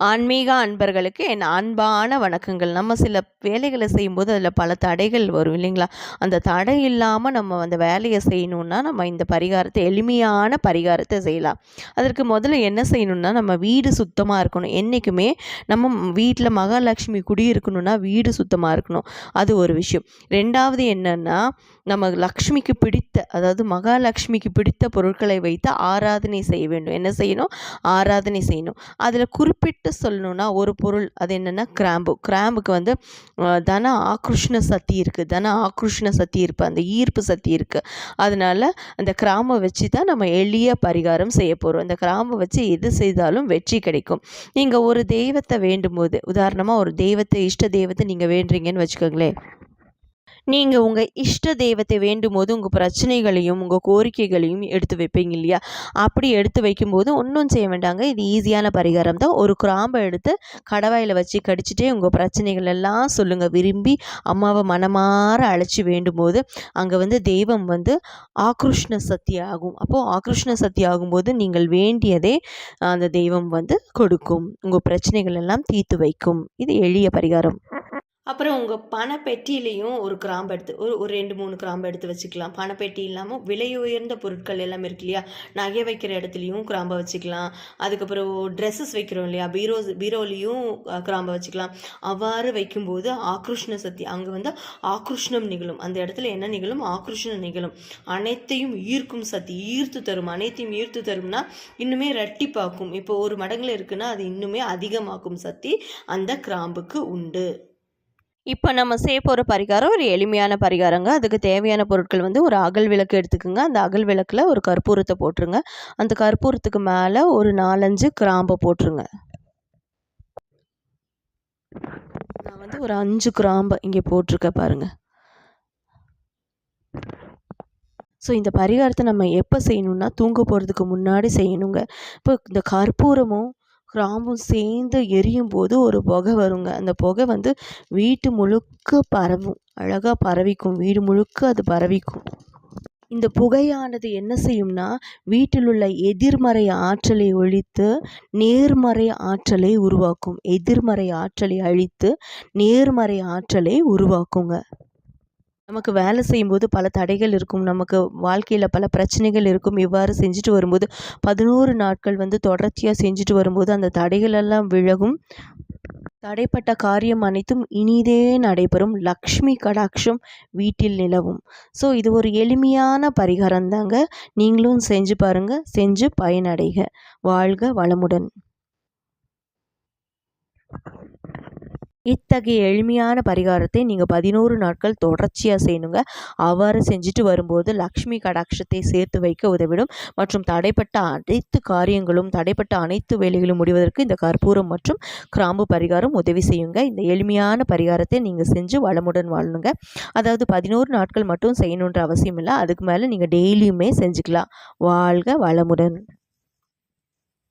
ஆன்மீக அன்பர்களுக்கு என் அன்பான வணக்கங்கள். நம்ம சில வேலைகளை செய்யும்போது அதில் பல தடைகள் வரும் இல்லைங்களா? அந்த தடை இல்லாமல் நம்ம அந்த வேலையை செய்யணுன்னா நம்ம இந்த பரிகாரத்தை எளிமையான பரிகாரத்தை செய்யலாம். அதற்கு முதல்ல என்ன செய்யணும்னா நம்ம வீடு சுத்தமாக இருக்கணும். என்றைக்குமே நம்ம வீட்டில் மகாலட்சுமி குடியிருக்கணும்னா வீடு சுத்தமாக இருக்கணும். அது ஒரு விஷயம். ரெண்டாவது என்னென்னா நம்ம லக்ஷ்மிக்கு பிடித்த அதாவது மகாலட்சுமிக்கு பிடித்த பொருட்களை வைத்து ஆராதனை செய்ய வேண்டும். என்ன செய்யணும்? ஆராதனை செய்யணும். அதில் குறிப்பிட்ட சொல்லணும்னா ஒரு பொருள் அது என்னென்னா கிராம்பு. கிராம்புக்கு வந்து தன ஆக்ருஷ்ண சக்தி இருக்குது தன ஆக்ருஷ்ண சக்தி இருக்குது அந்த ஈர்ப்பு சக்தி இருக்குது அதனால் அந்த கிராம்பை வச்சு தான் நம்ம எளிய பரிகாரம் செய்ய போகிறோம் அந்த கிராம்பை வச்சு எது செய்தாலும் வெற்றி கிடைக்கும். நீங்கள் ஒரு தெய்வத்தை வேண்டும் போது உதாரணமாக ஒரு தெய்வத்தை இஷ்ட தெய்வத்தை நீங்கள் வேண்டுறீங்கன்னு வச்சுக்கோங்களேன். நீங்கள் உங்கள் இஷ்ட தெய்வத்தை வேண்டும் போது உங்கள் பிரச்சனைகளையும் உங்கள் கோரிக்கைகளையும் எடுத்து வைப்பீங்க இல்லையா? அப்படி எடுத்து வைக்கும்போது ஒன்றும் செய்ய வேண்டாங்க. இது ஈஸியான பரிகாரம் தான். ஒரு கிராம்பை எடுத்து கடவாயில் வச்சு கடிச்சிட்டே உங்கள் பிரச்சனைகள் எல்லாம் சொல்லுங்கள் விரும்பி அம்மாவை மனமாற அழைச்சி வேண்டும் போது அங்கே வந்து தெய்வம் வந்து ஆக்ருஷ்ண சக்தி ஆகும். அப்போது ஆக்ருஷ்ண சக்தி ஆகும்போது நீங்கள் வேண்டியதே அந்த தெய்வம் வந்து கொடுக்கும். உங்கள் பிரச்சனைகள் எல்லாம் தீர்த்து வைக்கும். இது எளிய பரிகாரம். அப்புறம் உங்கள் பணப்பெட்டியிலையும் ஒரு கிராம்பு எடுத்து ஒரு ஒரு ரெண்டு மூணு கிராம்பு எடுத்து வச்சுக்கலாம். பணப்பெட்டி இல்லாமல் விலை உயர்ந்த பொருட்கள் எல்லாம் இருக்கு இல்லையா? நகை வைக்கிற இடத்துலையும் கிராம்பை வச்சுக்கலாம். அதுக்கப்புறம் ட்ரெஸ்ஸஸ் வைக்கிறோம் இல்லையா? பீரோ பீரோலையும் கிராம்பை வச்சுக்கலாம். அவ்வாறு வைக்கும்போது ஆக்ருஷ்ண சக்தி அங்கே வந்து ஆக்ருஷ்ணம் நிகழும். அந்த இடத்துல என்ன நிகழும்? ஆக்ருஷ்ணம் நிகழும். அனைத்தையும் ஈர்க்கும் சக்தி ஈர்த்து தரும். அனைத்தையும் ஈர்த்து தரும்னா இன்னுமே ரெட்டிப்பாக்கும் இப்போ ஒரு மடங்கில் இருக்குன்னா அது இன்னுமே அதிகமாக்கும் சக்தி அந்த கிராம்புக்கு உண்டு. இப்போ நம்ம செய்ய போகிற பரிகாரம் ஒரு எளிமையான பரிகாரங்க. அதுக்கு தேவையான பொருட்கள் வந்து ஒரு அகல் விளக்கு எடுத்துக்கோங்க. அந்த அகல் விளக்கில் ஒரு கற்பூரத்தை போட்டுருங்க. அந்த கற்பூரத்துக்கு மேலே ஒரு நாலஞ்சு கிராம்பை போட்டுருங்க. நான் வந்து ஒரு அஞ்சு கிராம்பை இங்கே போட்டிருக்கேன் பாருங்க. ஸோ இந்த பரிகாரத்தை நம்ம எப்போ செய்யணும்னா தூங்க போகிறதுக்கு முன்னாடி செய்யணுங்க. இப்போ இந்த கற்பூரமும் கிராம்பும் சேர்ந்து எரியும் போது ஒரு புகை வருங்க. அந்த புகை வந்து வீட்டு முழுக்க பரவும். அழகாக பரவிக்கும். வீடு முழுக்க அது பரவிக்கும். இந்த புகையானது என்ன செய்யும்னா வீட்டில் உள்ள எதிர்மறை ஆற்றலை ஒழித்து நேர்மறை ஆற்றலை உருவாக்கும். எதிர்மறை ஆற்றலை அழித்து நேர்மறை ஆற்றலை உருவாக்குங்க. நமக்கு வேலை செய்யும்போது பல தடைகள் இருக்கும். நமக்கு வாழ்க்கையில் பல பிரச்சனைகள் இருக்கும். இவ்வாறு செஞ்சுட்டு வரும்போது பதினோரு நாட்கள் வந்து தொடர்ச்சியாக செஞ்சுட்டு வரும்போது அந்த தடைகளெல்லாம் விலகும். தடைப்பட்ட காரியம் அனைத்தும் இனிதே நடைபெறும். லக்ஷ்மி கடாட்சம் வீட்டில் நிலவும். ஸோ இது ஒரு எளிமையான பரிகாரம் தாங்க. நீங்களும் செஞ்சு பாருங்கள் செஞ்சு பயனடைக. வாழ்க வளமுடன். இத்தகைய எளிமையான பரிகாரத்தை நீங்கள் பதினோரு நாட்கள் தொடர்ச்சியாக செய்யணுங்க. அவ்வாறு செஞ்சுட்டு வரும்போது லக்ஷ்மி கடாட்சத்தை சேர்த்து வைக்க உதவிடும். மற்றும் தடைப்பட்ட அனைத்து காரியங்களும் தடைப்பட்ட அனைத்து வேலைகளும் முடிவதற்கு இந்த கற்பூரம் மற்றும் கிராம்பு பரிகாரம் உதவி செய்யுங்க. இந்த எளிமையான பரிகாரத்தை நீங்கள் செஞ்சு வளமுடன் வாழணுங்க. அதாவது பதினோரு நாட்கள் மட்டும் செய்யணுன்ற அவசியம் இல்லை அதுக்கு மேலே நீங்கள் டெய்லியுமே செஞ்சுக்கலாம். வாழ்க வளமுடன்.